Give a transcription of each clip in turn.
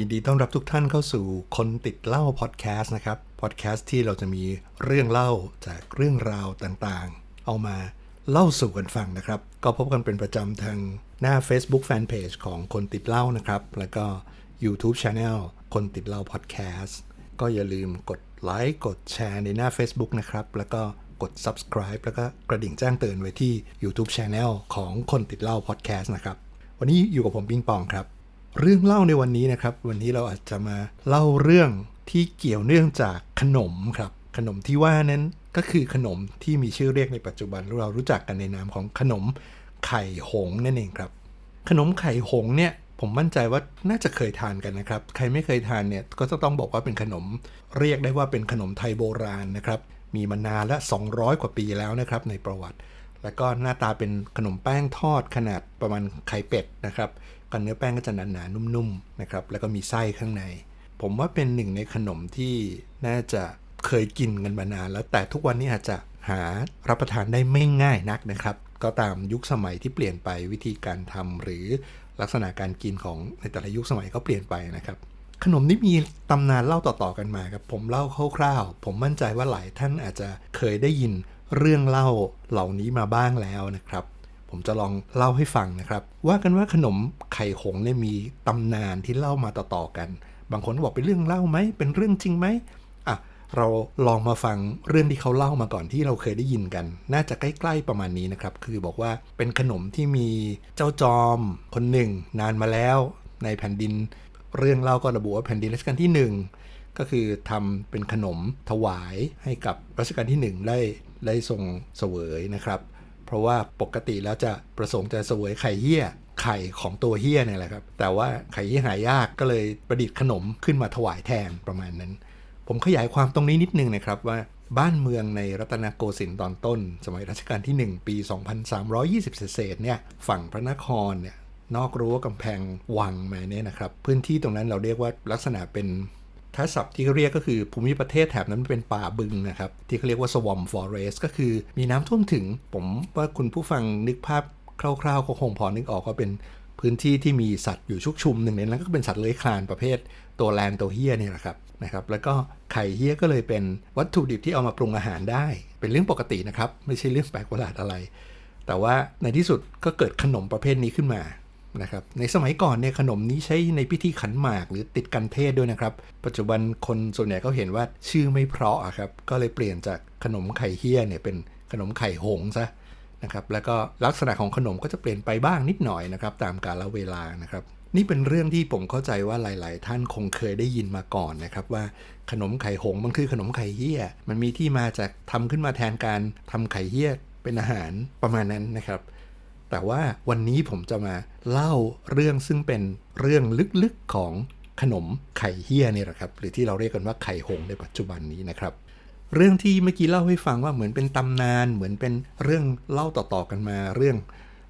ยินดีต้อนรับทุกท่านเข้าสู่คนติดเล่าพอดแคสต์นะครับพอดแคสต์ที่เราจะมีเรื่องเล่าจากเรื่องราวต่างๆ เอามาเล่าสู่กันฟังนะครับ ก็พบกันเป็นประจำทางหน้า Facebook Fanpage ของคนติดเล่านะครับ แล้วก็ YouTube Channel คนติดเล่าพอดแคสต์ก็อย่าลืมกดไลค์กดแชร์ในหน้า Facebook นะครับ แล้วก็กด subscribe แล้วก็กระดิ่งแจ้งเตือนไว้ที่ YouTube Channel ของคนติดเล่าพอดแคสต์นะครับ วันนี้อยู่กับผมปิงปองครับ เรื่องเล่าในวันนี้นะครับ วันนี้เราอาจจะมาเล่าเรื่องที่เกี่ยวเนื่องจากขนมครับ ขนมที่ว่านั้นก็คือขนมที่มีชื่อเรียกในปัจจุบันเรารู้จักกันในนามของขนมไข่หงนั่นเองครับ ขนมไข่หงเนี่ยผมมั่นใจว่าน่าจะเคยทานกันนะครับ ใครไม่เคยทานเนี่ยก็จะต้องบอกว่าเป็นขนม เรียกได้ว่าเป็นขนมไทยโบราณนะครับ มีมานานและ 200 กว่าปีแล้วนะครับในประวัติ แล้วก็หน้าตาเป็นขนมแป้งทอดขนาดประมาณไข่เป็ดนะครับ กันเนื้อแป้งก็จะหนาๆนุ่มๆนะครับแล้วก็มีไส้ข้างใน ผมว่าเป็นหนึ่งในขนมที่น่าจะเคยกินกันมานานแล้วแต่ทุกวันนี้อาจจะหารับประทานได้ไม่ง่ายนักนะครับ ก็ตามยุคสมัยที่เปลี่ยนไปวิธีการทำหรือลักษณะการกินของในแต่ละยุคสมัยก็เปลี่ยนไปนะครับ ขนมนี้มีตำนานเล่าต่อๆกันมาครับผมเล่าคร่าวๆ ผมมั่นใจว่าหลายท่านอาจจะเคยได้ยินเรื่องเล่าเหล่านี้มาบ้างแล้วนะครับ ผมจะลองเล่าให้ฟังนะครับ ว่ากันว่าขนมไข่หงเนี่ยมีตำนานที่เล่ามาต่อๆกัน บางคนก็บอกเป็นเรื่องเล่าไหม เป็นเรื่องจริงไหมอะ เราลองมาฟังเรื่องที่เขาเล่ามาก่อนที่เราเคยได้ยินกัน น่าจะใกล้ๆประมาณนี้นะครับ คือบอกว่าเป็นขนมที่มีเจ้าจอม คนหนึ่ง นานมาแล้วในแผ่นดิน เรื่องเล่าก็ระบุว่าแผ่นดินรัชกาลที่หนึ่งก็คือทำเป็นขนมถวายให้กับรัชกาลที่ 1 ได้ได้ทรงเสวยนะครับ เพราะว่าปกติแล้วจะประสงค์จะสวยไข่เหี้ยไข่ของตัวเหี้ยเนี่ยแหละครับ แต่ว่าไข่เหี้ยหายากก็เลยประดิษฐ์ขนมขึ้นมาถวายแทนประมาณนั้น ผมขยายความตรงนี้นิดนึงนะครับว่าบ้านเมืองในรัตนโกสินทร์ตอนต้น สมัยรัชกาลที่ 1 ปี 2320 เศษเนี่ยฝั่งพระนครเนี่ยนอกรั้วกำแพงวังมาเนี่ยนะครับ พื้นที่ตรงนั้นเราเรียกว่าลักษณะเป็น ถ้าศัพท์ที่เขาเรียกก็คือภูมิประเทศแถบนั้นเป็นป่าบึงนะครับ ที่เขาเรียกว่า swamp forest ก็คือมีน้ำท่วมถึง ผมว่าคุณผู้ฟังนึกภาพคร่าวๆก็คงพอนึกออกว่าเป็นพื้นที่ที่มีสัตว์อยู่ชุกชุมหนึ่งในนั้นก็เป็นสัตว์เลื้อยคลานประเภทตัวแลนตัวเฮียเนี่ยแหละครับนะครับ แล้วก็ไข่เฮียก็เลยเป็นวัตถุดิบที่เอามาปรุงอาหารได้ เป็นเรื่องปกตินะครับ ไม่ใช่เรื่องแปลกประหลาดอะไร แต่ว่าในที่สุดก็เกิดขนมประเภทนี้ขึ้นมา นะครับในสมัยก่อนเนี่ยขนมนี้ใช้ในพิธีขันหมากหรือติดกันเทศด้วยนะครับ ปัจจุบันคนส่วนใหญ่เขาเห็นว่าชื่อไม่เพราะครับ ก็เลยเปลี่ยนจากขนมไข่เฮี้ยเนี่ยเป็นขนมไข่หงส์ซะนะครับแล้วก็ลักษณะของขนมก็จะเปลี่ยนไปบ้างนิดหน่อยนะครับตามกาลเวลานะครับ นี่เป็นเรื่องที่ผมเข้าใจว่าหลาย ๆ ท่านคงเคยได้ยินมาก่อนนะครับ ว่าขนมไข่หงส์มันคือขนมไข่เฮี้ย มันมีที่มาจากทำขึ้นมาแทนการทำไข่เฮี้ยเป็นอาหารประมาณนั้นนะครับ แต่ว่าวันนี้ผมจะมาเล่าเรื่องซึ่งเป็นเรื่องลึกๆของขนมไข่เฮี้ยนี่แหละครับ หรือที่เราเรียกกันว่าไข่หงในปัจจุบันนี้นะครับ เรื่องที่เมื่อกี้เล่าให้ฟังว่าเหมือนเป็นตำนาน เหมือนเป็นเรื่องเล่าต่อๆกันมาเรื่อง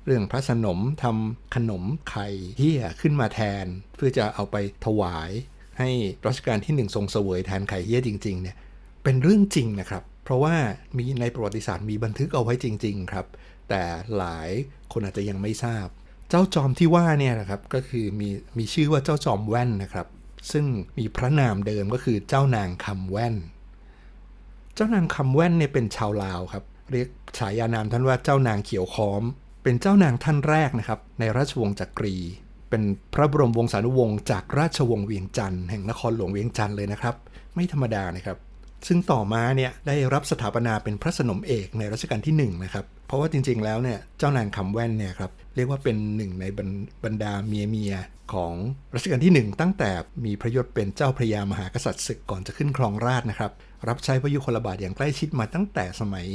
เรื่องพระสนมทำขนมไข่เฮี้ยขึ้นมาแทน เพื่อจะเอาไปถวายให้รัชกาลที่หนึ่งทรงเสวยแทนไข่เฮี้ยจริง ๆ เนี่ยเป็นเรื่องจริงนะครับ เพราะว่ามีในประวัติศาสตร์มีบันทึกเอาไว้จริง ๆ ครับ แต่หลายคนอาจจะยังไม่ทราบ เจ้าจอมที่ว่าเนี่ยนะครับก็คือมีมีชื่อว่าเจ้าจอมแว่นนะครับ ซึ่งมีพระนามเดิมก็คือเจ้านางคำแว่น เจ้านางคำแว่นเนี่ยเป็นชาวลาวครับ เรียกฉายานามท่านว่าเจ้านางเขียวค้อม เป็นเจ้านางท่านแรกนะครับในราชวงศ์จักรีเป็นพระบรมวงศานุวงศ์จากราชวงศ์เวียงจันทร์แห่งนครหลวงเวียงจันทร์เลยนะครับ ไม่ธรรมดานะครับ ซึ่งต่อมาเนี่ยได้รับสถาปนาเป็นพระสนมเอกในรัชกาลที่1นะครับ เพราะว่าจริงๆแล้วเนี่ยเจ้านางคำแว่นเนี่ยครับเรียกว่าเป็นหนึ่งในบรรบรรดาเมียเมียของรัชกาลที่ 1 ตั้งแต่มีพระยศเป็นเจ้าพระยามหากษัตริย์ศึกก่อนจะขึ้นครองราชนะครับ รับใช้พระยุคลบาทอย่างใกล้ชิดมาตั้งแต่สมัย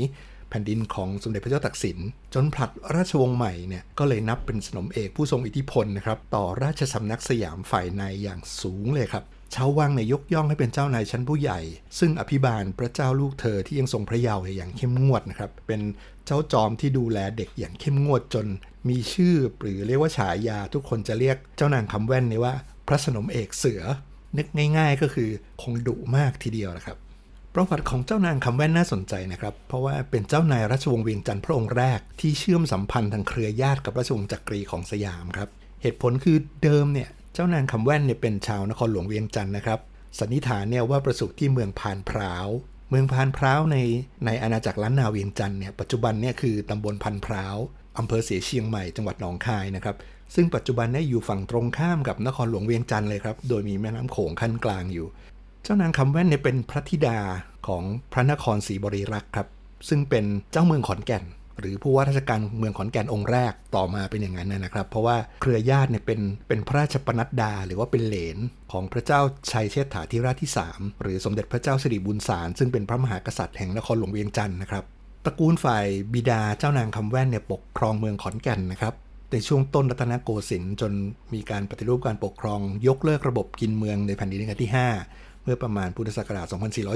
แผ่นดินของสมเด็จพระเจ้าตากสิน จนผลัดราชวงศ์ใหม่เนี่ยก็เลยนับเป็นสนมเอกผู้ทรงอิทธิพลนะครับต่อราชสำนักสยามฝ่ายในอย่างสูงเลยครับ ชาววังเนี่ยยกย่องให้เป็นเจ้านายชั้นผู้ใหญ่ ซึ่งอภิบาลพระเจ้าลูกเธอที่ยังทรงพระเยาว์อย่างเข้มงวดนะครับ เป็นเจ้าจอมที่ดูแลเด็กอย่างเข้มงวดจน มีชื่อหรือเรียกว่าฉายาทุกคนจะเรียกเจ้านางคำแว่นนี่ว่า พระสนมเอกเสือ นึกง่าย ๆ ก็คือคงดุมากทีเดียวนะครับประวัติของเจ้านางคำแว่นน่าสนใจนะครับ เพราะว่าเป็นเจ้านายราชวงศ์เวียงจันทร์พระองค์แรกที่เชื่อมสัมพันธ์ทางเครือญาติกับราชวงศ์จักรีของสยามครับ เหตุผลคือเดิมเนี่ย เจ้านางคำแว่นเนี่ยเป็นชาวนครหลวงเวียงจันทร์นะครับ สันนิษฐานเนี่ยว่าประสูติที่เมืองพานพร้าว เมืองพานพร้าวในในอาณาจักรล้านนาเวียงจันทร์เนี่ยปัจจุบันเนี่ยคือตำบลพันพร้าวอำเภอเสียเชียงใหม่จังหวัดหนองคายนะครับ ซึ่งปัจจุบันเนี่ยอยู่ฝั่งตรงข้ามกับนครหลวงเวียงจันทร์เลยครับ โดยมีแม่น้ำโขงขั้นกลางอยู่ เจ้านางคำแว่นเนี่ยเป็นพระธิดาของพระนครศรีบริรักษ์ครับ ซึ่งเป็นเจ้าเมืองขอนแก่น หรือผู้ว่าราชการเมืองขอนแก่นองค์แรกต่อมาเป็นอย่างนั้นนะครับ เพราะว่าเครือญาติเนี่ยเป็นเป็นพระราชปนัดดา หรือว่าเป็นเหลนของพระเจ้าชัยเชษฐาธิราชที่ 3 หรือสมเด็จพระเจ้าสิริบุญสารซึ่งเป็นพระมหากษัตริย์แห่งนครหลวงเวียงจันทร์นะครับตระกูลฝ่ายบิดาเจ้านางคำแว่นเนี่ยปกครองเมืองขอนแก่นนะครับในช่วงต้นรัตนโกสินทร์จนมีการปฏิรูปการปกครอง ยกเลิกระบบกินเมืองในแผ่นดินรัชกาลที่ 5 เมื่อประมาณพุทธศักราช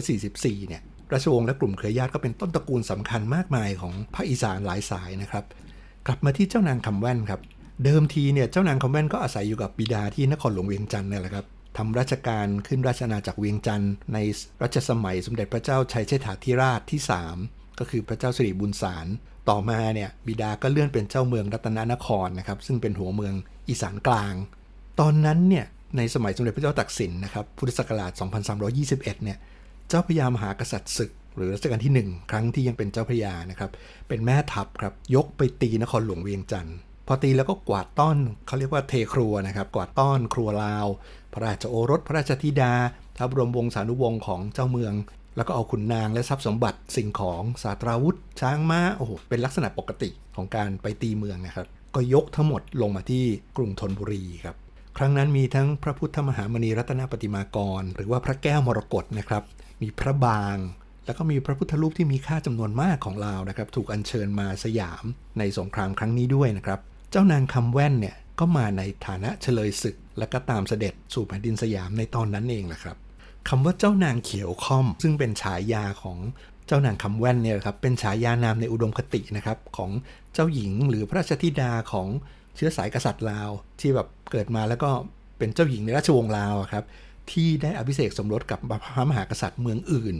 2444 เนี่ย ราชวงศ์และกลุ่มเครือญาติก็เป็นต้นตระกูลสำคัญมากมายของภาคอีสานหลายสายนะครับ กลับมาที่เจ้านางคำแว่นครับ เดิมทีเนี่ยเจ้านางคำแว่นก็อาศัยอยู่กับบิดาที่นครหลวงเวียงจันทร์เนี่ยแหละครับทำราชการขึ้นราชอาณาจักรเวียงจันทร์ในรัชสมัยสมเด็จพระเจ้าชัยเชษฐาธิราชที่ 3 ก็คือพระเจ้าสิริบุญสารต่อมาเนี่ยบิดาก็เลื่อนเป็นเจ้าเมืองรัตนนครนะครับซึ่งเป็นหัวเมืองอีสานกลาง ตอนนั้นเนี่ยในสมัยสมเด็จพระเจ้าตากสินนะครับพุทธศักราช 2321 เนี่ย เจ้าพระยามหากษัตริย์ศึก หรือรัชกาลที่ 1 ครั้งที่ยังเป็นเจ้าพระยานะครับ เป็นแม่ทัพครับ ยกไปตีนครหลวงเวียงจันทร์พอตีแล้วก็กวาดต้อนเขาเรียกว่าเทครัวนะครับ กวาดต้อนครัวลาว พระราชโอรสพระราชธิดาท้าวบรมวงศานุวงศ์ของเจ้าเมือง แล้วก็เอาขุนนางและทรัพย์สมบัติสิ่งของสาตราวุธ ช้างม้าโอ้โหเป็นลักษณะปกติของการไปตีเมืองนะครับ ก็ยกทั้งหมดลงมาที่กรุงธนบุรีครับครั้งนั้นมีทั้งพระพุทธมหามณีรัตนปฏิมากร หรือว่าพระแก้วมรกตนะครับ มีพระบาง แล้วก็มีพระพุทธรูปที่มีค่าจำนวนมากของลาวนะครับ ถูกอัญเชิญมาสยามในสงครามครั้งนี้ด้วยนะครับ เจ้านางคำแว่นเนี่ยก็มาในฐานะเฉลยศึก และก็ตามเสด็จสู่แผ่นดินสยามในตอนนั้นเองแหละครับคำว่าเจ้านางเขียวค่อม ซึ่งเป็นฉายาของเจ้านางคำแว่นเนี่ยครับเป็นฉายานามในอุดมคตินะครับของเจ้าหญิงหรือพระราชธิดาของเชื้อสายกษัตริย์ลาว ที่แบบเกิดมาแล้วก็เป็นเจ้าหญิงในราชวงศ์ลาวครับ ที่ได้อภิเษกสมรสกับพระมหากษัตริย์เมืองอื่น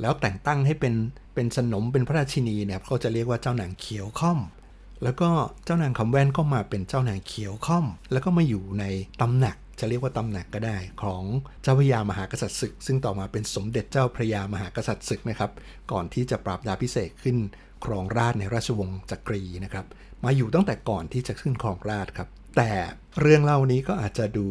แล้วแต่งตั้งให้เป็นเป็นสนมเป็นพระราชินีเนี่ยเขาจะเรียกว่าเจ้านางเขียวค่อม แล้วก็เจ้านางคำแว่นก็มาเป็นเจ้านางเขียวค่อม แล้วก็มาอยู่ในตำหนักจะเรียกว่าตำหนักก็ได้ของเจ้าพระยามหากษัตริย์ศึก ซึ่งต่อมาเป็นสมเด็จเจ้าพระยามหากษัตริย์ศึกนะครับ ก่อนที่จะปราบดาพิเศษขึ้นครองราชในราชวงศ์จักรีนะครับ มาอยู่ตั้งแต่ก่อนที่จะขึ้นครองราชครับ แต่เรื่องเล่านี้ก็อาจจะดู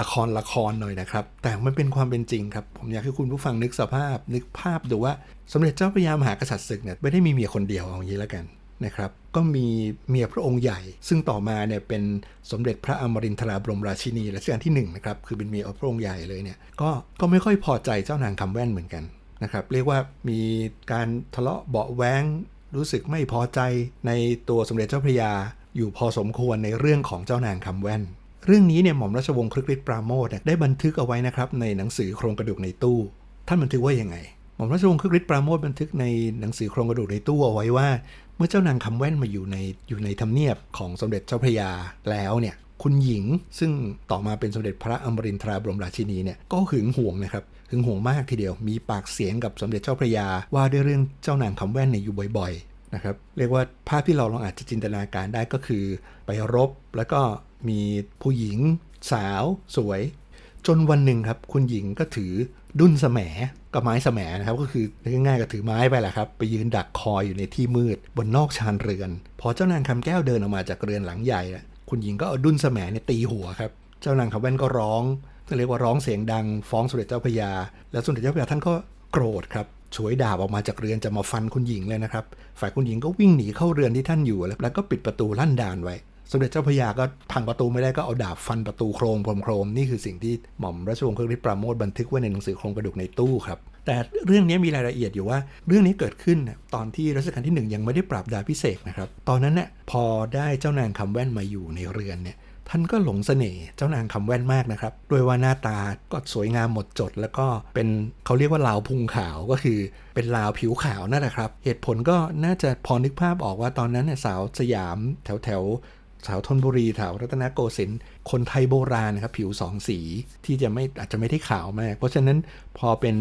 ละครละครหน่อยนะครับ แต่มันเป็นความเป็นจริงครับ ผมอยากให้คุณผู้ฟังนึกสภาพ นึกภาพดูว่าสมเด็จเจ้าพระยามหากษัตริย์ศึกเนี่ยไม่ได้มีเมียคนเดียวเอาอย่างนี้แล้วกันนะครับ ก็มีเมียพระองค์ใหญ่ ซึ่งต่อมาเนี่ยเป็นสมเด็จพระอมรินทราบรมราชินีรัชกาลที่1นะครับ คือเป็นเมียพระองค์ใหญ่เลยเนี่ย ก็ ก็ไม่ค่อยพอใจเจ้านางคำแว่นเหมือนกันนะครับ เรียกว่ามีการทะเลาะเบาะแว้ง รู้สึกไม่พอใจในตัวสมเด็จเจ้าพระยา อยู่พอสมควรในเรื่องของเจ้านางคำแว่น เรื่องนี้เนี่ยหม่อมราชวงศ์ครึกฤทธิ์ปราโมทได้บันทึกเอาไว้นะครับในหนังสือโครงกระดูกในตู้ ท่านบันทึกว่ายังไงหม่อมราชวงศ์ครึกฤทธิ์ปราโมทบันทึกในหนังสือโครงกระดูกในตู้เอาไว้ว่า เมื่อเจ้านางคำแว่นมาอยู่ในอยู่ในทำเนียบของสมเด็จเจ้าพระยาแล้วเนี่ยคุณหญิงซึ่งต่อมาเป็นสมเด็จพระอมรินทราบรมราชินีเนี่ยก็หึงหวงนะครับหึงหวงมากทีเดียวมีปากเสียงกับสมเด็จเจ้าพระยาว่าด้วยเรื่องเจ้านางคำแว่นเนี่ยอยู่บ่อย นะครับเรียกว่าภาพที่เราลองอาจจะจินตนาการได้ก็คือ ไปรบแล้วก็มีผู้หญิงสาวสวย จนวันหนึ่งครับ คุณหญิงก็ถือดุ้นแสมกับไม้แสมนะครับ ก็คือง่ายๆก็ถือไม้ไปแหละครับ ไปยืนดักคอยอยู่ในที่มืด บนนอกชานเรือน พอเจ้านางคำแก้วเดินออกมาจากเรือนหลังใหญ่คุณหญิงก็เอาดุ้นแสมเนี่ยตีหัวครับ เจ้านางคำแว่นก็ร้องเรียกว่าร้องเสียงดังฟ้องสมเด็จเจ้าพระยา แล้วสมเด็จเจ้าพระยาท่านก็โกรธครับ ฉวยดาบออกมาจากเรือนจะมาฟันคุณหญิงเลยนะครับ ฝ่ายคุณหญิงก็วิ่งหนีเข้าเรือนที่ท่านอยู่แล้วก็ปิดประตูลั่นดานไว้ สมเด็จเจ้าพระยาก็พังประตูไม่ได้ก็เอาดาบฟันประตูโครงโครมนี่คือสิ่งที่หม่อมราชวงศ์เครือฤห์ปราโมทบันทึกไว้ในหนังสือโครงกระดูกในตู้ครับแต่เรื่องนี้มีรายละเอียดอยู่ว่า เรื่องนี้เกิดขึ้นตอนที่รัชกาลที่ 1 ยังไม่ได้ปราบดาพิเศษนะครับ ตอนนั้นเนี่ยพอได้เจ้านางคำแว่นมาอยู่ในเรือนเนี่ย ท่านก็หลงเสน่ห์เจ้านางคำแว่นมากนะครับด้วยว่าหน้าตาก็สวยงามหมดจด แล้วก็เป็นเขาเรียกว่าลาวพุงขาวก็คือเป็นลาวผิวขาวนั่นแหละครับ เหตุผลก็น่าจะพอนึกภาพออกว่าตอนนั้นเนี่ยสาวสยามแถวแถวสาวธนบุรีแถวรัตนโกสินทร์คนไทยโบราณนะครับผิวสองสีที่จะไม่อาจจะไม่ได้ขาวมาก เพราะฉะนั้นพอเป็น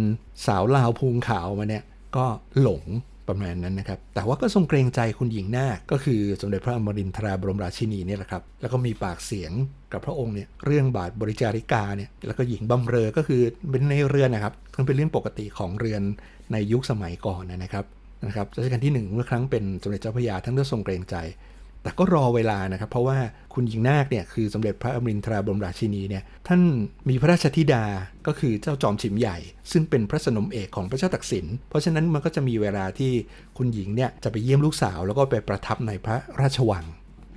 สาวลาวพุงขาวมาเนี่ยก็หลง ประมาณนั้นนะครับ แต่ว่าก็ทรงเกรงใจคุณหญิงหน้า ก็คือสมเด็จพระอมรินทราบรมราชินีเนี่ยแหละครับ แล้วก็มีปากเสียงกับพระองค์เนี่ย เรื่องบาทบริจาริกาเนี่ย แล้วก็หญิงบำเรอ ก็คือเป็นในเรือนนะครับมันเป็นเรื่องปกติของเรือนในยุคสมัยก่อนนะครับ นะครับ รัชกาลที่หนึ่งเมื่อครั้งเป็นสมเด็จเจ้าพระยาท่านก็ทรงเกรงใจ แต่ก็รอเวลานะครับ เพราะว่าคุณหญิงนาคเนี่ยคือสมเด็จพระอมรินทราบรมราชินีเนี่ยท่านมีพระราชธิดาก็คือเจ้าจอมฉิมใหญ่ ซึ่งเป็นพระสนมเอกของพระเจ้าตักสิน เพราะฉะนั้นมันก็จะมีเวลาที่คุณหญิงเนี่ยจะไปเยี่ยมลูกสาว แล้วก็ไปประทับในพระราชวัง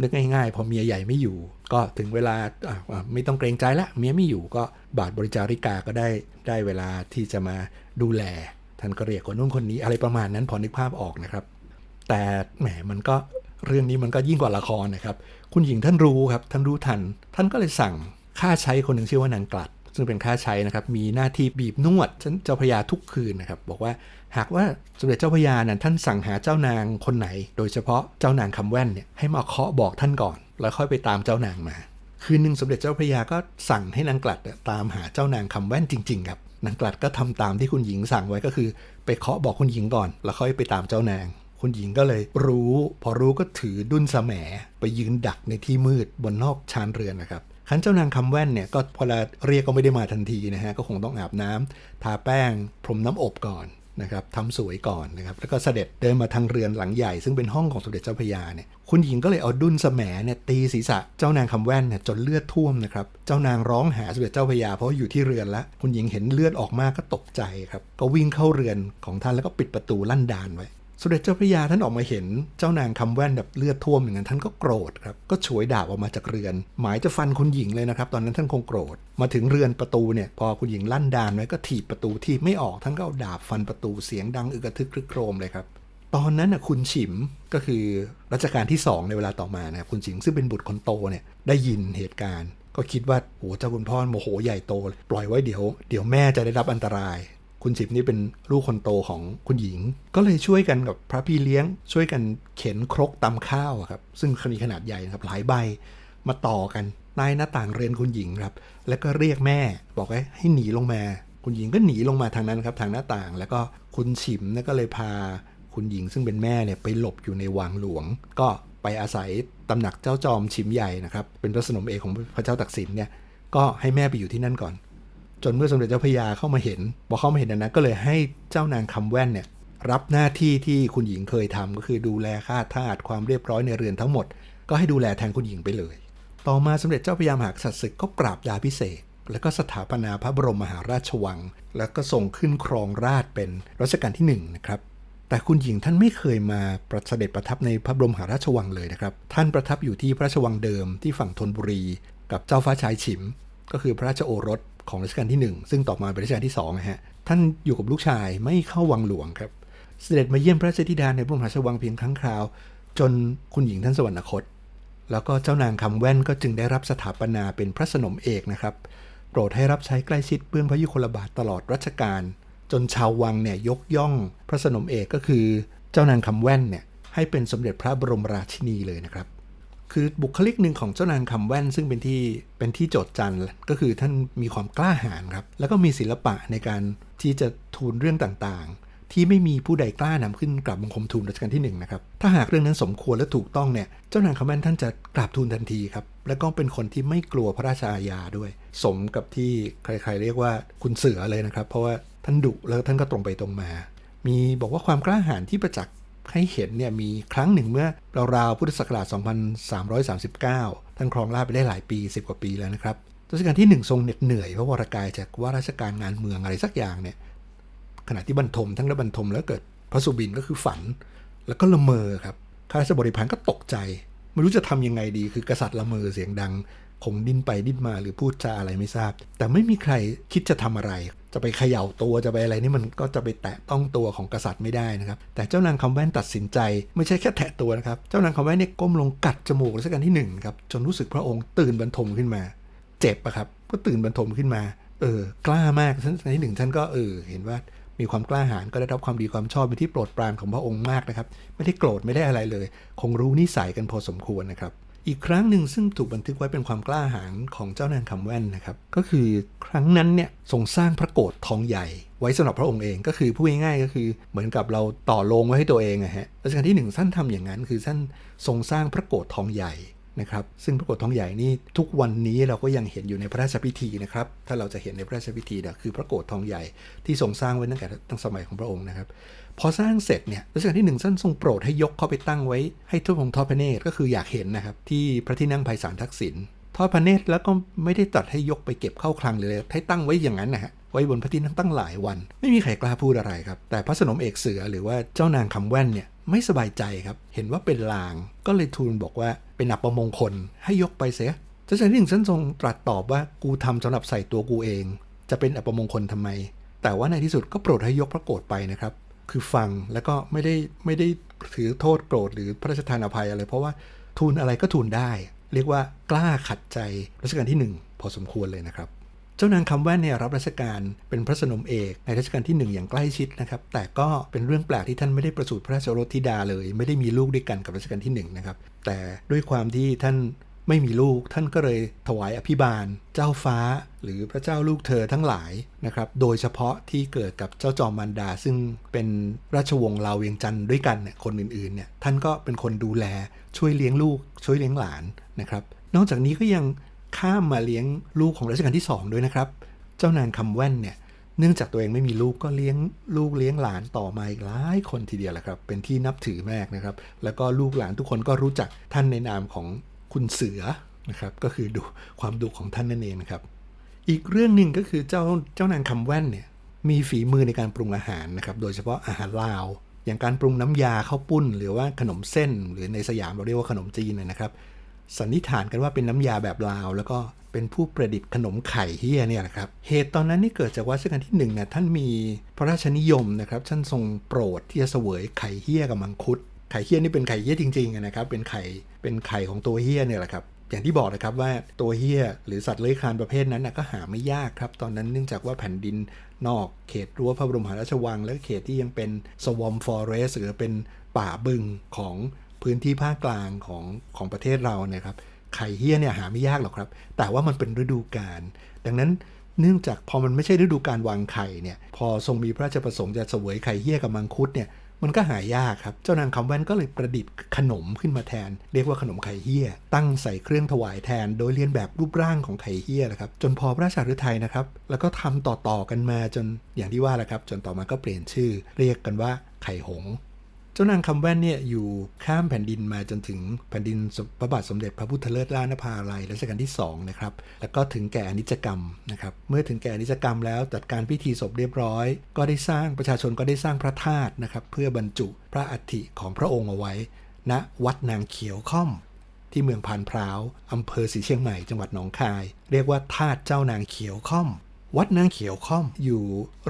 นึกง่ายๆ พอเมียใหญ่ไม่อยู่ ก็ถึงเวลาไม่ต้องเกรงใจละเมียไม่อยู่ก็บาทบริจาริกาก็ได้ได้เวลาที่จะมาดูแลท่านก็เรียกคนนู้นคนนี้อะไรประมาณนั้นพอนึกภาพออกนะครับแต่แหมมันก็ เรื่องนี้มันก็ยิ่งกว่าละครนะครับ คุณหญิงท่านรู้ครับ ท่านรู้ทัน ท่านก็เลยสั่งค่าใช้คนหนึ่งชื่อว่านางกลัด ซึ่งเป็นค่าใช้นะครับ มีหน้าที่บีบนวดเจ้าพระยาทุกคืนนะครับ บอกว่าหากว่าสมเด็จเจ้าพระยานั้นท่านสั่งหาเจ้านางคนไหน โดยเฉพาะเจ้านางคำแว่นเนี่ยให้มาเคาะบอกท่านก่อน แล้วค่อยไปตามเจ้านางมา คืนหนึ่งสมเด็จเจ้าพระยาก็สั่งให้นางกลัดตามหาเจ้านางคำแว่นจริง ๆ ครับนางกลัดก็ทำตามที่คุณหญิงสั่งไว้ก็คือ ไปเคาะบอกคุณหญิงก่อน แล้วค่อยไปตามเจ้านาง คุณหญิงก็เลยรู้ พอรู้ก็ถือดุนสแสมไปยืนดักในที่มืดบนนอกชานเรือนนะครับขันเจ้านางคำแว่นเนี่ยก็พอละเรียกก็ไม่ได้มาทันทีนะฮะก็คงต้องอาบน้ำทาแป้ง พรมน้ำอบก่อนนะครับทำสวยก่อนนะครับแล้วก็เสด็จเดินมาทางเรือนหลังใหญ่ ซึ่งเป็นห้องของสมเด็จเจ้าพระยาเนี่ยคุณหญิงก็เลยเอาดุนสแสมเนี่ยตีศีรษะเจ้านางคำแว่นเนี่ยจนเลือดท่วมนะครับเจ้านางร้องหาสมเด็จเจ้าพระยาเพราะว่าอยู่ที่เรือนแล้วคุณหญิงเห็นเลือดออกมากก็ตกใจครับก็วิ่งเข้าเรือนของท่านแล้วก็ปิดประตูลั่นดานไว้ สมเด็จเจ้าพระยาท่านออกมาเห็นเจ้านางคำแว่นแบบเลือดท่วมอย่างนั้น ท่านก็โกรธครับก็ฉวยดาบออกมาจากเรือน หมายจะฟันคุณหญิงเลยนะครับตอนนั้นท่านคงโกรธ มาถึงเรือนประตูเนี่ยพอคุณหญิงลั่นดานไว้ก็ถีบประตูที่ไม่ออกท่านก็เอาดาบฟันประตูเสียงดังอึกระทึกครึกโครมเลยครับตอนนั้นนะคุณฉิมก็คือรัชกาลที่ 2 ในเวลาต่อมานะครับคุณฉิมซึ่งเป็นบุตรคนโตเนี่ยได้ยินเหตุการณ์ ก็คิดว่าโอ้เจ้าคุณพ่อโมโหใหญ่โตเลยปล่อยไว้เดี๋ยว เดี๋ยวแม่จะได้รับอันตราย คุณฉิมนี่เป็นลูกคนโตของคุณหญิง ก็เลยช่วยกันกับพระพี่เลี้ยง ช่วยกันเข็นครกตำข้าวครับ ซึ่งมีขนาดใหญ่นะครับหลายใบมาต่อกันใต้หน้าต่างเรือนคุณหญิงครับ แล้วก็เรียกแม่บอกให้ให้หนีลงมา คุณหญิงก็หนีลงมาทางนั้นครับทางหน้าต่าง แล้วก็คุณฉิมก็เลยพาคุณหญิงซึ่งเป็นแม่เนี่ยไปหลบอยู่ในวังหลวง ก็ไปอาศัยตำหนักเจ้าจอมชิมใหญ่นะครับ เป็นพระสนมเอกของพระเจ้าตักสินเนี่ย ก็ให้แม่ไปอยู่ที่นั่นก่อน จนเมื่อสมเด็จเจ้าพระยาเข้ามาเห็นพอเข้ามาเห็นนะก็เลยให้เจ้านางคำแว่นเนี่ยรับหน้าที่ที่คุณหญิงเคยทำก็คือดูแลค่าทาสความเรียบร้อยในเรือนทั้งหมด ก็ให้ดูแลแทนคุณหญิงไปเลย ต่อมาสมเด็จเจ้าพระยามหากษัตริย์ศึกก็ปราบยาพิเศษ แล้วก็สถาปนาพระบรมมหาราชวัง แล้วก็ส่งขึ้นครองราชเป็นรัชกาลที่หนึ่งนะครับแต่คุณหญิงท่านไม่เคยมาประเสด็จประทับในพระบรมมหาราชวังเลยนะครับ ท่านประทับอยู่ที่พระราชวังเดิมที่ฝั่งธนบุรี กับเจ้าฟ้าชายฉิม ก็คือพระราชโอรส ของรัชกาลที่ 1 ซึ่งต่อมาเป็นรัชกาลที่2นะฮะท่านอยู่กับลูกชายไม่เข้าวังหลวงครับ เสด็จมาเยี่ยมพระราชธิดาในพระมมหาราชวังเพียงครั้งคราว จนคุณหญิงท่านสวรรคต แล้วก็เจ้านางคำแว่นก็จึงได้รับสถาปนาเป็นพระสนมเอกนะครับ โปรดให้รับใช้ใกล้ชิดเบื้องพระยุคลบาทตลอดรัชกาลจนชาววังเนี่ยยกย่องพระสนมเอกก็คือ เจ้านางคำแว่นเนี่ยให้เป็นสมเด็จพระบรมราชินีเลยนะครับ คือบุคลิกหนึ่งของเจ้านางคำแว่น ซึ่งเป็นที่เป็นที่โจดจันก็คือท่านมีความกล้าหาญครับ แล้วก็มีศิลปะในการที่จะทูลเรื่องต่างๆ ที่ไม่มีผู้ใดกล้านำขึ้นกราบบังคมทูลรัชกาลที่หนึ่งนะครับถ้าหากเรื่องนั้นสมควรและถูกต้องเนี่ยเจ้านางคำแว่นท่านจะกราบทูลทันทีครับแล้วก็เป็นคนที่ไม่กลัวพระราชอาญาด้วย สมกับที่ใครๆ เรียกว่าคุณเสือเลยนะครับ เพราะว่าท่านดุแล้วท่านก็ตรงไปตรงมา มีบอกว่าความกล้าหาญที่ประจักษ์ ให้เห็นเนี่ยมีครั้งหนึ่งเมื่อราวๆพุทธศักราช 2339 ท่านครองราชไปได้หลายปี 10 กว่าปีแล้วนะครับรัชกาลที่ 1 ทรงเหน็ดเหนื่อยเพราะวรากายจากว่าราชการงานเมืองอะไรสักอย่างเนี่ยขณะที่บรรทมทั้งระบรรทมแล้วเกิดพระสุบินก็คือฝัน แล้วก็ละเมอครับข้าราชบริพารก็ตกใจ ไม่รู้จะทำยังไงดีคือกษัตริย์ละเมอเสียงดัง คงดิ้นไปดิ้นมาหรือพูดจาอะไรไม่ทราบ แต่ไม่มีใครคิดจะทำอะไร จะไปเขย่าตัวจะไปอะไรนี่มันก็จะไปแตะต้องตัวของกษัตริย์ไม่ได้นะครับแต่เจ้านางคำแว่นตัดสินใจ ไม่ใช่แค่แตะตัวนะครับเจ้านางคำแว่นเนี่ยก้มลงกัดจมูกรัชกาลที่หนึ่งครับจนรู้สึกพระองค์ตื่นบรรทมขึ้นมา เจ็บอะครับก็ตื่นบรรทมขึ้นมาเออกล้ามากท่านที่หนึ่งท่านก็เออเห็นว่ามีความกล้าหาญก็ได้รับความดีความชอบเป็นที่โปรดปรานของพระองค์มากนะครับ ไม่ได้โกรธไม่ได้อะไรเลย คงรู้นิสัยกันพอสมควรนะครับ อีกครั้งหนึ่งซึ่งถูกบันทึกไว้เป็นความกล้าหาญของเจ้านางคำแว่นนะครับ ก็คือครั้งนั้นเนี่ยทรงสร้างพระโกรธทองใหญ่ ไว้สำหรับพระองค์เองก็คือพูดง่ายๆก็คือเหมือนกับเราต่อโลงไว้ให้ตัวเองอะฮะรัชกาลที่หนึ่งท่านทำอย่างนั้นคือท่านทรงสร้างพระโกรธทองใหญ่ นะครับซึ่งพระโกรธทองใหญ่นี่ทุกวันนี้เราก็ยังเห็นอยู่ในพระราชพิธีนะครับถ้าเราจะเห็นในพระราชพิธีเนี่ยคือพระโกรธทองใหญ่ที่ทรงสร้างไว้ตั้งแต่ตั้งสมัยของพระองค์นะครับพอสร้างเสร็จเนี่ยรัชกาลที่หนึ่งท่านทรงโปรดให้ยกเข้าไปตั้งไว้ให้ทอดพงทอดพระเนตรก็คืออยากเห็นนะครับที่พระที่นั่งไพศาลทักษิณทอดพระเนตรแล้วก็ไม่ได้ตัดให้ยกไปเก็บเข้าคลังเลยให้ตั้งไว้อย่างนั้นนะฮะไว้บนพระที่นั่งตั้งหลายวัน ไม่มีใครกล้าพูดอะไรครับ แต่พระสนมเอกเสือหรือว่าเจ้านางคำแว่นเนี่ย ไม่สบายใจครับ เห็นว่าเป็นลาง ก็เลยทูลบอกว่าเป็นอับประมงคลให้ยกไปเสียรัชกาลที่หนึ่งท่านทรงตรัสตอบว่ากูทำสำหรับใส่ตัวกูเอง จะเป็นอับประมงคลทำไม แต่ว่าในที่สุดก็โปรดให้ยกพระโกรธไปนะครับ คือฟังแล้วก็ไม่ได้ไม่ได้ถือโทษโกรธหรือพระราชทานอภัยอะไร เพราะว่าทูลอะไรก็ทูลได้ เรียกว่ากล้าขัดใจรัชกาลที่หนึ่งพอสมควรเลยนะครับ เจ้านางคำแว่นเนี่ยรับราชการเป็นพระสนมเอกในรัชกาลที่ 1 อย่างใกล้ชิดนะครับ แต่ก็เป็นเรื่องแปลกที่ท่านไม่ได้ประสูติพระราชโอรสธิดาเลย ไม่ได้มีลูกด้วยกันกับรัชกาลที่1นะครับ แต่ด้วยความที่ท่านไม่มีลูกท่านก็เลยถวายอภิบาล เจ้าฟ้า หรือพระเจ้าลูกเธอทั้งหลายนะครับ โดยเฉพาะที่เกิดกับเจ้าจอมมารดา ซึ่งเป็นราชวงศ์ลาวเวียงจันทร์ด้วยกันเนี่ยคนอื่นๆเนี่ยท่านก็เป็นคนดูแลช่วยเลี้ยงลูกช่วยเลี้ยงหลานนะครับ นอกจากนี้ก็ยัง ข้ามมาเลี้ยงลูกของรัชกาลที่ 2 ด้วยนะครับ เจ้านางคำแว่นเนี่ยเนื่องจากตัวเองไม่มีลูกก็เลี้ยงลูกเลี้ยงหลานต่อมาอีกหลายคนทีเดียวแหละครับ เป็นที่นับถือมากนะครับ แล้วก็ลูกหลานทุกคนก็รู้จักท่านในนามของคุณเสือนะครับ ก็คือดูความดุของท่านนั่นเองนะครับ อีกเรื่องหนึ่งก็คือเจ้าเจ้านางคำแว่นเนี่ยมีฝีมือในการปรุงอาหารนะครับ โดยเฉพาะอาหารลาว อย่างการปรุงน้ำยาข้าวปุ้น หรือว่าขนมเส้น หรือในสยามเราเรียกว่าขนมจีนนะครับ สันนิษฐานกันว่าเป็นน้ำยาแบบลาว แล้วก็เป็นผู้ประดิษฐ์ขนมไข่เฮียเนี่ยแหละครับ เหตุตอนนั้นนี่เกิดจากว่ารัชกาลที่หนึ่งเนี่ยท่านมีพระราชนิยมนะครับท่านทรงโปรดที่จะเสวยไข่เฮียกับมังคุด ไข่เฮียนี่เป็นไข่เฮียจริงๆนะครับ เป็นไข่เป็นไข่ของตัวเฮียเนี่ยแหละครับอย่างที่บอกนะครับว่าตัวเฮียหรือสัตว์เลื้อยคลานประเภทนั้นนะก็หาไม่ยากครับ ตอนนั้นเนื่องจากว่าแผ่นดินนอกเขตรั้วพระบรมมหาราชวัง และเขตที่ยังเป็นสวอมฟอเรสหรือเป็นป่าบึงของ พื้นที่ภาคกลางของของประเทศเราเนี่ยครับไข่เฮี้ยเนี่ยหาไม่ยากหรอกครับ แต่ว่ามันเป็นฤดูกาลดังนั้นเนื่องจากพอมันไม่ใช่ฤดูการวางไข่เนี่ยพอทรงมีพระราชประสงค์จะเสวยไข่เฮี้ยกับมังคุดเนี่ยมันก็หายากครับ เจ้านางคำแว่นก็เลยประดิษฐ์ขนมขึ้นมาแทน เรียกว่าขนมไข่เฮี้ย ตั้งใส่เครื่องถวายแทน โดยเรียนแบบรูปร่างของไข่เฮี้ยนะครับ จนพอพระราชาฤทัยนะครับ แล้วก็ทำต่อๆกันมาจนอย่างที่ว่าแหละครับ จนต่อมาก็เปลี่ยนชื่อ เรียกกันว่าไข่หง จ้านางคำแว่นเนี่ยอยู่ข้ามแผ่นดินมาจนถึงแผ่นดินพระบาทสมเด็จพระพุทธเลิศล่านภาลัยรัชกาลที่2นะครับแล้วก็ถึงแก่อนิจกรรมนะครับเมื่อถึงแก่อนิจกรรมแล้วจัดการพิธีศพเรียบร้อย ก็ได้สร้างประชาชนก็ได้สร้างพระธาตุนะครับเพื่อบรรจุพระอัฐิของพระองค์เอาไว้ ณวัดนางเขียวค่อม ที่เมืองพานพร้าวอำเภอศรีเชียงใหม่จังหวัดหนองคาย เรียกว่าธาตุเจ้านางเขียวค่อม วัดนางเขียวค่อมอยู่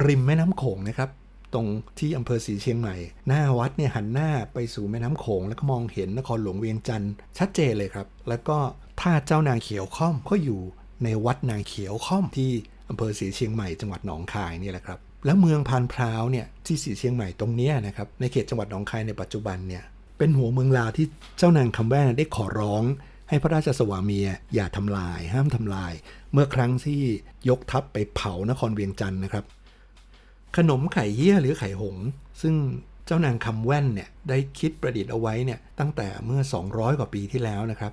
ริมแม่น้ำโขงนะครับ ตรงที่อำเภอศรีเชียงใหม่ หน้าวัดเนี่ยหันหน้าไปสู่แม่น้ำโขง แล้วก็มองเห็นนครหลวงเวียงจันทร์ชัดเจนเลยครับ แล้วก็ท่าเจ้านางเขียวค่อมก็อยู่ในวัดนางเขียวค่อมที่อำเภอศรีเชียงใหม่จังหวัดหนองคายนี่แหละครับแล้วเมืองพานพร้าวเนี่ยที่ศรีเชียงใหม่ตรงนี้นะครับในเขตจังหวัดหนองคายในปัจจุบันเนี่ยเป็นหัวเมืองลาวที่เจ้านางคำแว่นได้ขอร้องให้พระราชสวามีอย่าทำลาย ห้ามทำลาย เมื่อครั้งที่ยกทัพไปเผานครเวียงจันทร์นะครับ ขนมไข่เหี้ยหรือไข่หง ซึ่งเจ้านางคำแว่นเนี่ยได้คิดประดิษฐ์เอาไว้เนี่ยตั้งแต่เมื่อ 200 กว่าปีที่แล้วนะครับ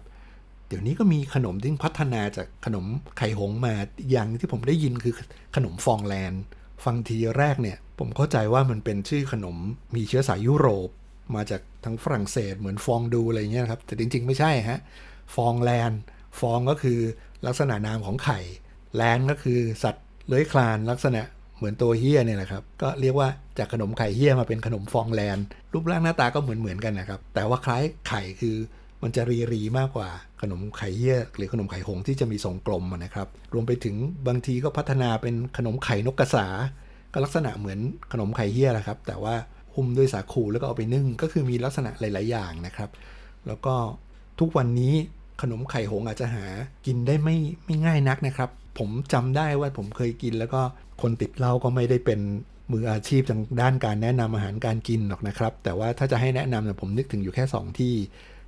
เดี๋ยวนี้ก็มีขนมที่พัฒนาจากขนมไข่หงมาอย่างที่ผมได้ยินคือขนมฟองแลนด์ฟังทีแรกเนี่ยผมเข้าใจว่ามันเป็นชื่อขนมมีเชื้อสายยุโรป มาจากทั้งฝรั่งเศสเหมือนฟองดูอะไรเงี้ยครับ แต่จริง ๆ ไม่ใช่ฮะฟองแลนด์ฟองก็คือลักษณะนามของไข่แลนด์ก็คือสัตว์เลื้อยคลานลักษณะ เหมือนตัวเฮี้ยเนี่ยแหละครับ ก็เรียกว่าจากขนมไข่เฮี้ยมาเป็นขนมฟองแลนด์รูปร่างหน้าตาก็เหมือนเหมือนๆกันนะครับ แต่ว่าคล้ายไข่คือมันจะรีรีๆมากกว่าขนมไข่เฮี้ยหรือขนมไข่หงที่จะมีทรงกลมนะครับ รวมไปถึงบางทีก็พัฒนาเป็นขนมไข่นกกระสา ก็ลักษณะเหมือนขนมไข่เฮี้ยแหละครับ แต่ว่าหุ้มด้วยสาคูแล้วก็เอาไปนึ่งก็คือมีลักษณะหลาย ๆ อย่างนะครับ แล้วก็ทุกวันนี้ขนมไข่หงอาจจะหากินได้ไม่ไม่ง่ายนักนะครับ ผมจำได้ว่าผมเคยกินแล้วก็ คนติดเหล้าก็ไม่ได้เป็นมืออาชีพทางด้านการแนะนำอาหารการกินหรอกนะครับ แต่ว่าถ้าจะให้แนะนำเนี่ยผมนึกถึงอยู่แค่ 2 ที่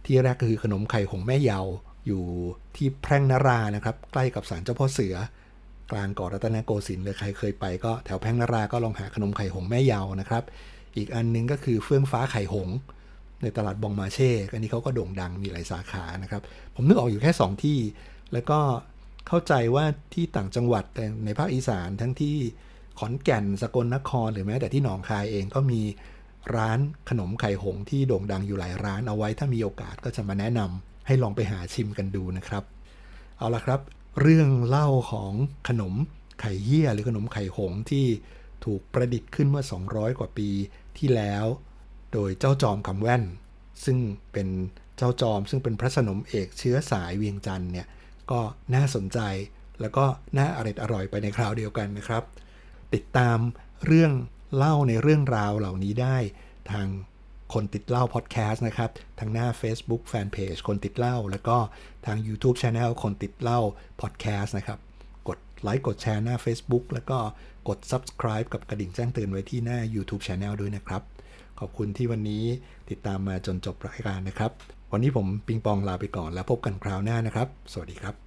ที่แรกก็คือขนมไข่หงแม่เยา อยู่ที่แพร่งนารานะครับ ใกล้กับศาลเจ้าพ่อเสือ กลางเกาะรัตนโกสินทร์เลยใครเคยไปก็แถวแพร่งนาราก็ลองหาขนมไข่หงแม่เยานะครับ อีกอันหนึงก็คือเฟื่องฟ้าไข่หง ในตลาดบองมาเช่อันนี้เขาก็โด่งดังมีหลายสาขานะครับ ผมนึกออกอยู่แค่ 2 ที่ แล้วก็ เข้าใจว่าที่ต่างจังหวัดแต่ในภาคอีสานทั้งที่ขอนแก่นสกลนครหรือแม้แต่ที่หนองคายเองก็มีร้านขนมไข่หงที่โด่งดังอยู่หลายร้านเอาไว้ถ้ามีโอกาสก็จะมาแนะนำให้ลองไปหาชิมกันดูนะครับ เอาละครับ เรื่องเล่าของขนมไข่เหี้ยหรือขนมไข่หงที่ถูกประดิษฐ์ขึ้นเมื่อ 200 กว่าปีที่แล้ว โดยเจ้าจอมคำแว่น ซึ่งเป็นเจ้าจอมซึ่งเป็นพระสนมเอกเชื้อสายเวียงจันทร์เนี่ย ก็น่าสนใจ แล้วก็น่าอร่อยอร่อยไปในคราวเดียวกันนะครับ ติดตามเรื่องเล่าในเรื่องราวเหล่านี้ได้ทางคนติดเล่าพอดแคสต์นะครับ ทางหน้า Facebook Fanpage คนติดเล่า แล้วก็ทาง YouTube Channel คนติดเล่าพอดแคสต์นะครับ กดไลค์กดแชร์หน้า Facebook แล้วก็กด Subscribe กับกระดิ่งแจ้งเตือนไว้ที่หน้า YouTube Channel ด้วยนะครับ ขอบคุณที่วันนี้ติดตามมาจนจบรายการนะครับ วันนี้ผมปิงปองลาไปก่อนแล้วพบกันคราวหน้านะครับ สวัสดีครับ